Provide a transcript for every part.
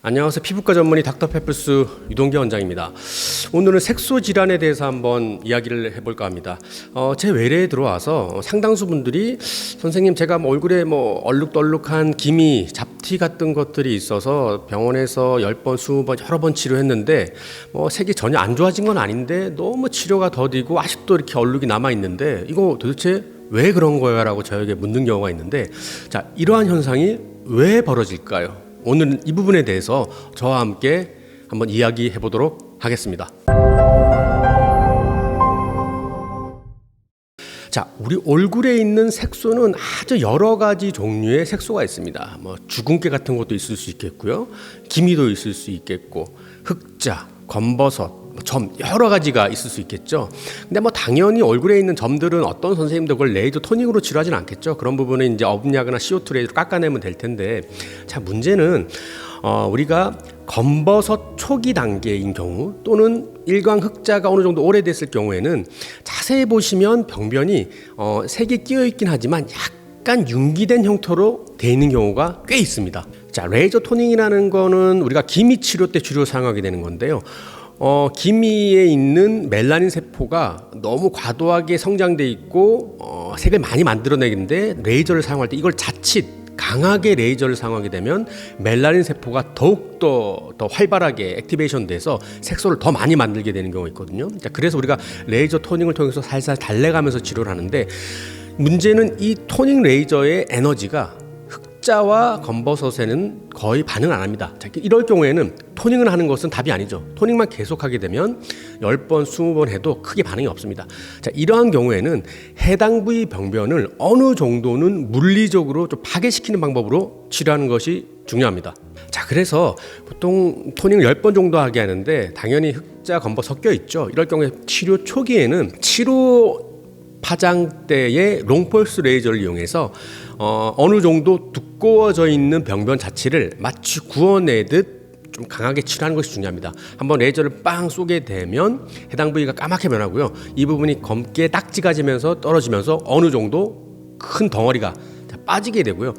안녕하세요. 피부과 전문의 닥터페플스 유동규 원장입니다. 오늘은 색소 질환에 대해서 한번 이야기를 해볼까 합니다. 어, 제 외래에 들어와서 상당수 분들이 선생님 제가 뭐 얼굴에 뭐 얼룩덜룩한 기미, 잡티 같은 것들이 있어서 병원에서 10번, 20번 여러 번 치료했는데 뭐 색이 전혀 안 좋아진 건 아닌데 너무 치료가 더디고 아직도 이렇게 얼룩이 남아 있는데 이거 도대체 왜 그런 거야? 라고 저에게 묻는 경우가 있는데 자, 이러한 현상이 왜 벌어질까요? 오늘 이 부분에 대해서 저와 함께 한번 이야기해 보도록 하겠습니다. 자, 우리 얼굴에 있는 색소는 아주 여러 가지 종류의 색소가 있습니다. 뭐 주근깨 같은 것도 있을 수 있겠고요. 기미도 있을 수 있겠고, 흑자, 검버섯, 뭐 점 여러 가지가 있을 수 있겠죠. 근데 뭐 당연히 얼굴에 있는 점들은 어떤 선생님도 그걸 레이저 토닝으로 치료하진 않겠죠. 그런 부분은 이제 어분약이나 CO2 레이저로 깎아내면 될 텐데, 자 문제는 어, 우리가 검버섯 초기 단계인 경우 또는 일광 흑자가 어느 정도 오래됐을 경우에는 자세히 보시면 병변이 어, 색이 끼어 있긴 하지만 약간 융기된 형태로 돼 있는 경우가 꽤 있습니다. 자, 레이저 토닝이라는 거는 우리가 기미 치료 때 주로 사용하게 되는 건데요. 어, 기미에 있는 멜라닌 세포가 너무 과도하게 성장돼 있고 어, 색을 많이 만들어내는데 레이저를 사용할 때 이걸 자칫 강하게 레이저를 사용하게 되면 멜라닌 세포가 더욱 더, 더 활발하게 액티베이션 돼서 색소를 더 많이 만들게 되는 경우가 있거든요. 자, 그래서 우리가 레이저 토닝을 통해서 살살 달래가면서 치료를 하는데 문제는 이 토닝 레이저의 에너지가 흑자와 검버섯에는 거의 반응 안 합니다. 자, 이럴 경우에는 토닝을 하는 것은 답이 아니죠. 토닝만 계속하게 되면 10번, 20번 해도 크게 반응이 없습니다. 자, 이러한 경우에는 해당 부위 병변을 어느 정도는 물리적으로 좀 파괴시키는 방법으로 치료하는 것이 중요합니다. 자, 그래서 보통 토닝을 10번 정도 하게 하는데 당연히 흑자, 검버 섞여 있죠. 이럴 경우에 치료 초기에는 치료 파장대의 롱펄스 레이저를 이용해서 어, 어느 정도 두꺼워져 있는 병변 자체를 마치 구워내듯 좀 강하게 치료하는 것이 중요합니다. 한번 레이저를 빵 쏘게 되면 해당 부위가 까맣게 변하고요. 이 부분이 검게 딱지가 지면서 떨어지면서 어느 정도 큰 덩어리가 빠지게 되고요.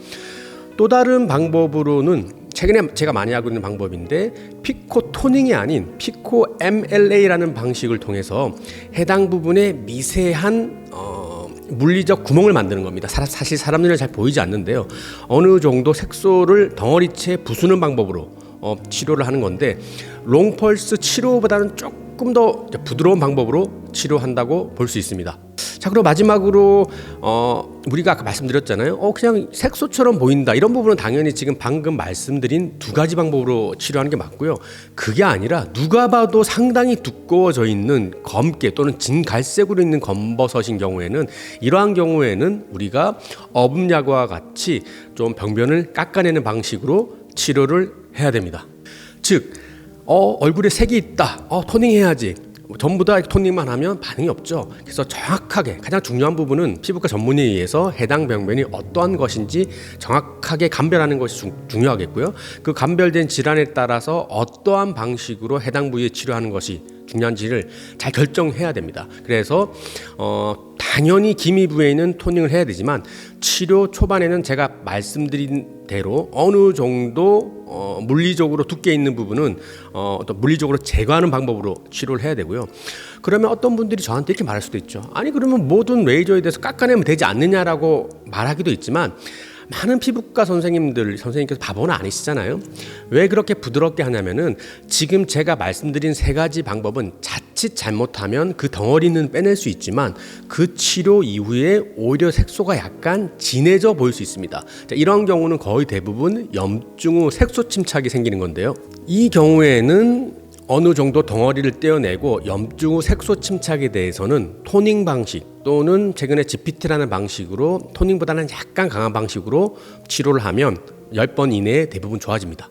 또 다른 방법으로는 최근에 제가 많이 하고 있는 방법인데 피코 토닝이 아닌 피코 MLA라는 방식을 통해서 해당 부분에 미세한 어, 물리적 구멍을 만드는 겁니다. 사, 사실 사람들은 잘 보이지 않는데요. 어느 정도 색소를 덩어리째 부수는 방법으로 어, 치료를 하는 건데 롱펄스 치료보다는 조금 더 부드러운 방법으로 치료한다고 볼 수 있습니다. 자 그리고 마지막으로 어 우리가 아까 말씀드렸잖아요. 어 그냥 색소처럼 보인다 이런 부분은 당연히 지금 방금 말씀드린 두 가지 방법으로 치료하는 게 맞고요. 그게 아니라 누가 봐도 상당히 두꺼워져 있는 검게 또는 진갈색으로 있는 검버섯인 경우에는 이러한 경우에는 우리가 어분약과 같이 좀 병변을 깎아내는 방식으로 치료를 해야 됩니다. 즉 어, 얼굴에 색이 있다. 어, 토닝해야지. 전부 다 토닝만 하면 반응이 없죠. 그래서 정확하게 가장 중요한 부분은 피부과 전문의에 의해서 해당 병변이 어떠한 것인지 정확하게 감별하는 것이 중, 중요하겠고요. 그 감별된 질환에 따라서 어떠한 방식으로 해당 부위에 치료하는 것이 중요한지를 잘 결정해야 됩니다. 그래서 어, 당연히 기미 부위에는 토닝을 해야 되지만 치료 초반에는 제가 말씀드린 대로 어느 정도 어, 물리적으로 두께 있는 부분은 어, 또 물리적으로 제거하는 방법으로 치료를 해야 되고요. 그러면 어떤 분들이 저한테 이렇게 말할 수도 있죠. 아니 그러면 모든 레이저에 대해서 깎아내면 되지 않느냐라고 말하기도 있지만 많은 피부과 선생님들 선생님께서 바보는 아니시잖아요. 왜 그렇게 부드럽게 하냐면은 지금 제가 말씀드린 세 가지 방법은 자칫 잘못하면 그 덩어리는 빼낼 수 있지만 그 치료 이후에 오히려 색소가 약간 진해져 보일 수 있습니다. 자, 이런 경우는 거의 대부분 염증 후 색소 침착이 생기는 건데요. 이 경우에는 어느 정도 덩어리를 떼어내고 염증 후 색소 침착에 대해서는 토닝 방식 또는 최근에 GPT라는 방식으로 토닝보다는 약간 강한 방식으로 치료를 하면 10번 이내에 대부분 좋아집니다.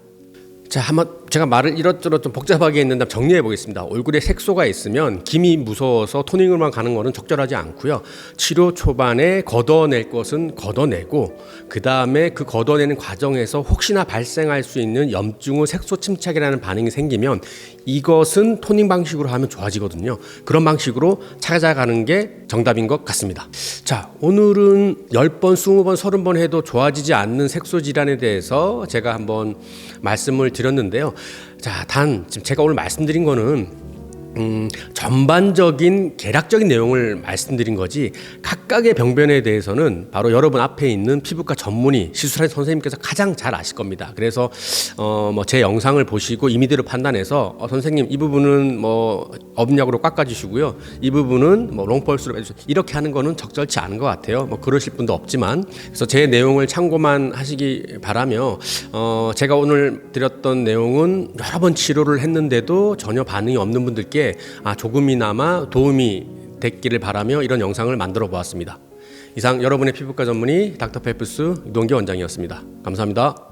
자, 한번 제가 말을 이것저것 좀 복잡하게 했는데 정리해 보겠습니다. 얼굴에 색소가 있으면 김이 무서워서 토닝을만 가는 거는 적절하지 않고요. 치료 초반에 걷어낼 것은 걷어내고 그 다음에 그 걷어내는 과정에서 혹시나 발생할 수 있는 염증 후 색소 침착이라는 반응이 생기면 이것은 토닝 방식으로 하면 좋아지거든요. 그런 방식으로 찾아가는 게 정답인 것 같습니다. 자, 오늘은 10번, 20번, 30번 해도 좋아지지 않는 색소 질환에 대해서 제가 한번 말씀을 드렸는데요. 자, 단 지금 제가 오늘 말씀드린 거는 음, 전반적인 개략적인 내용을 말씀드린 거지 각각의 병변에 대해서는 바로 여러분 앞에 있는 피부과 전문의 시술하는 선생님께서 가장 잘 아실 겁니다. 그래서 어, 뭐 제 영상을 보시고 이미지를 판단해서 어, 선생님 이 부분은 뭐 업약으로 깎아주시고요. 이 부분은 뭐 롱펄스로 해주세요. 이렇게 하는 거는 적절치 않은 것 같아요. 뭐 그러실 분도 없지만 그래서 제 내용을 참고만 하시기 바라며 어, 제가 오늘 드렸던 내용은 여러 번 치료를 했는데도 전혀 반응이 없는 분들께 아, 조금이나마 도움이 됐기를 바라며 이런 영상을 만들어 보았습니다. 이상 여러분의 피부과 전문의 닥터페프스 유동기 원장이었습니다. 감사합니다.